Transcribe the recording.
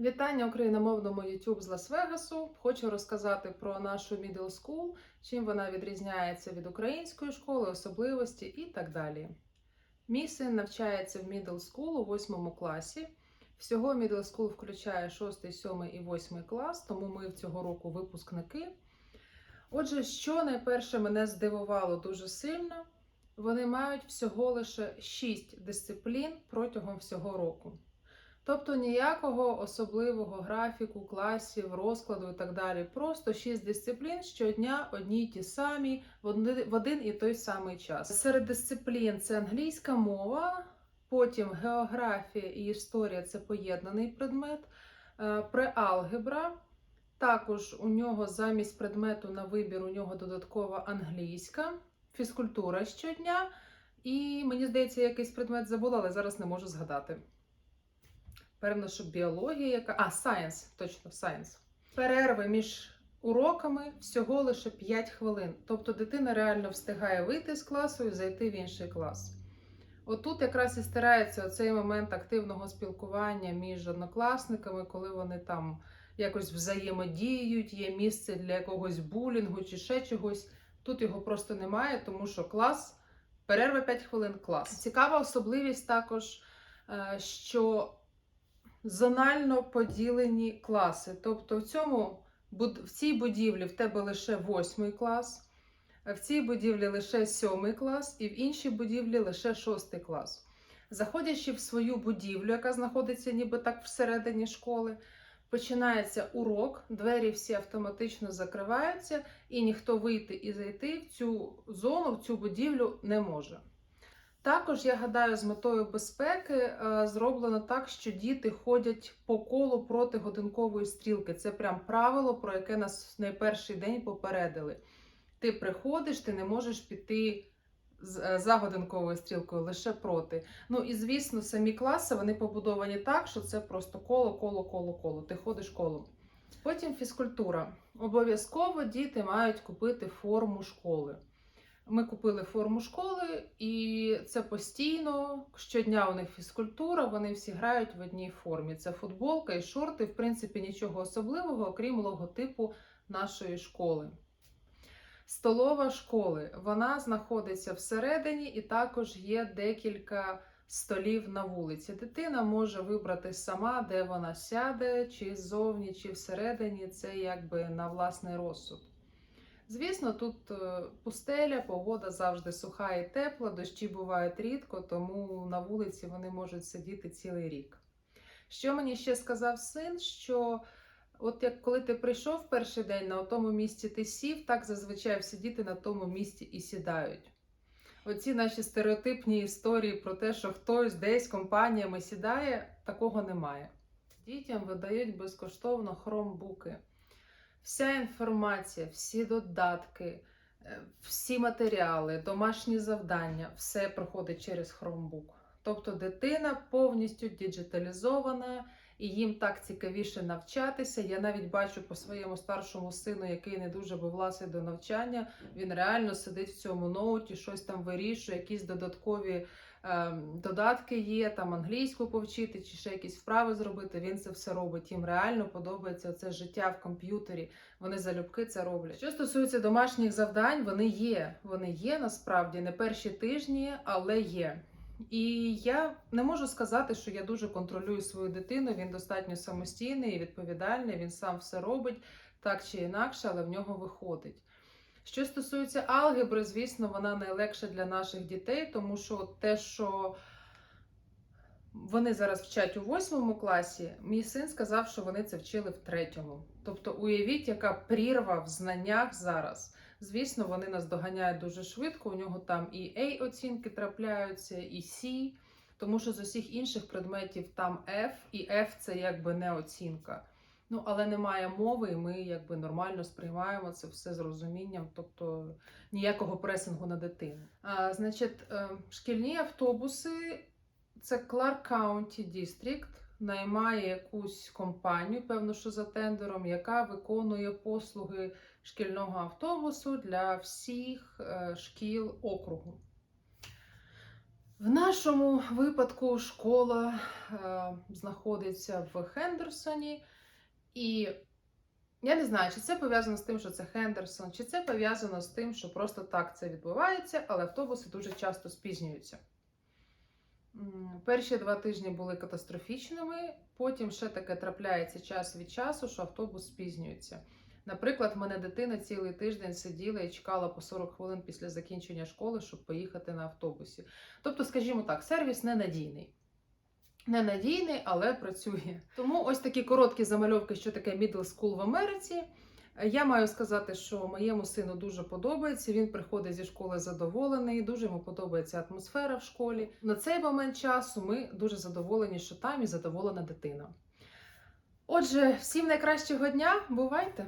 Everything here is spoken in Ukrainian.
Вітання україномовному YouTube з Лас-Вегасу. Хочу розказати про нашу middle school, чим вона відрізняється від української школи, особливості і так далі. Мій син навчається в middle school у 8 класі. Всього middle school включає 6, 7 і 8 клас, тому ми цього року випускники. Отже, що найперше мене здивувало дуже сильно, вони мають всього лише 6 дисциплін протягом всього року. Тобто ніякого особливого графіку, класів, розкладу і так далі. Просто 6 дисциплін щодня одні й ті самі в один, і той самий час. Серед дисциплін це англійська мова, потім географія і історія це поєднаний предмет, е, преалгебра. Також у нього замість предмету на вибір у нього додаткова англійська, фізкультура щодня. І мені здається, якийсь предмет забула, але зараз не можу згадати. Певно, що біологія, яка. А, сайенс, точно, сайенс. Перерви між уроками всього лише 5 хвилин. Тобто дитина реально встигає вийти з класу і зайти в інший клас. Отут якраз і старається оцей момент активного спілкування між однокласниками, коли вони там якось взаємодіють, є місце для якогось булінгу чи ще чогось. Тут його просто немає, тому що клас, перерва 5 хвилин клас. Цікава особливість також, е, що зонально поділені класи. Тобто в цьому в цій будівлі в тебе лише восьмий клас, в цій будівлі лише сьомий клас, і в іншій будівлі лише шостий клас. Заходячи в свою будівлю, яка знаходиться ніби так всередині школи, починається урок, двері всі автоматично закриваються, і ніхто вийти і зайти в цю зону, в цю будівлю не може. Також, я гадаю, з метою безпеки е, зроблено так, що діти ходять по колу проти годинкової стрілки. Це прям правило, про яке нас найперший день попередили. Ти приходиш, ти не можеш піти е, за годинковою стрілкою лише проти. Ну і звісно, самі класи вони побудовані так, що це просто коло, коло, коло, коло. Ти ходиш колом. Потім фізкультура. Обов'язково діти мають купити форму школи. Ми купили форму школи, і це постійно. Щодня у них фізкультура, вони всі грають в одній формі. Це футболка і шорти, в принципі, нічого особливого, окрім логотипу нашої школи. Столова школи. Вона знаходиться всередині, і також є декілька столів на вулиці. Дитина може вибрати сама, де вона сяде, чи ззовні, чи всередині. Це якби на власний розсуд. Звісно, тут е, пустеля, погода завжди суха і тепла, дощі бувають рідко, тому на вулиці вони можуть сидіти цілий рік. Що мені ще сказав син, що от як коли ти прийшов перший день на тому місці ти сів, так зазвичай сидіти на тому місці і сідають. Оці наші стереотипні історії про те, що хтось десь компаніями сідає, такого немає. Дітям видають безкоштовно хромбуки. Вся інформація, всі додатки, е, всі матеріали, домашні завдання, все проходить через Chromebook. Тобто дитина повністю діджиталізована, і їм так цікавіше навчатися. Я навіть бачу по своєму старшому сину, який не дуже би до навчання. Він реально сидить в цьому ноуті, щось там вирішує, якісь додаткові е, додатки є, там англійську повчити чи ще якісь вправи зробити. Він це все робить. Їм реально подобається це життя в комп'ютері. Вони залюбки це роблять. Що стосується домашніх завдань, вони є. Вони є насправді не перші тижні, але є. І я не можу сказати, що я дуже контролюю свою дитину. Він достатньо самостійний і відповідальний. Він сам все робить так чи інакше, але в нього виходить. Що стосується алгебри, звісно, вона найлегша для наших дітей, тому що те, що вони зараз вчать у восьмому класі, мій син сказав, що вони це вчили в третьому. Тобто, уявіть, яка прірва в знаннях зараз. Звісно, вони нас доганяють дуже швидко. У нього там і A оцінки трапляються, і C, тому що з усіх інших предметів там F, і F це якби не оцінка. Ну, але немає мови, і ми якби нормально сприймаємо це все з розумінням, тобто ніякого пресингу на дитину. А, Значить, е, шкільні автобуси це Clark County District, наймає якусь компанію, певно, що за тендером, яка виконує послуги шкільного автобусу для всіх е, шкіл округу. В нашому випадку школа е, знаходиться в Хендерсоні, і я не знаю, чи це пов'язано з тим, що це Хендерсон, чи це пов'язано з тим, що просто так це відбувається, але автобуси дуже часто спізнюються. Перші два тижні були катастрофічними, потім ще таке трапляється час від часу, що автобус спізнюється. Наприклад, в мене дитина цілий тиждень сиділа і чекала по 40 хвилин після закінчення школи, щоб поїхати на автобусі. Тобто, скажімо так, сервіс ненадійний. Ненадійний, але працює. Тому ось такі короткі замальовки, що таке middle school в Америці. Я маю сказати, що моєму сину дуже подобається. Він приходить зі школи задоволений, дуже йому подобається атмосфера в школі. На цей момент часу ми дуже задоволені, що там і задоволена дитина. Отже, всім найкращого дня, бувайте!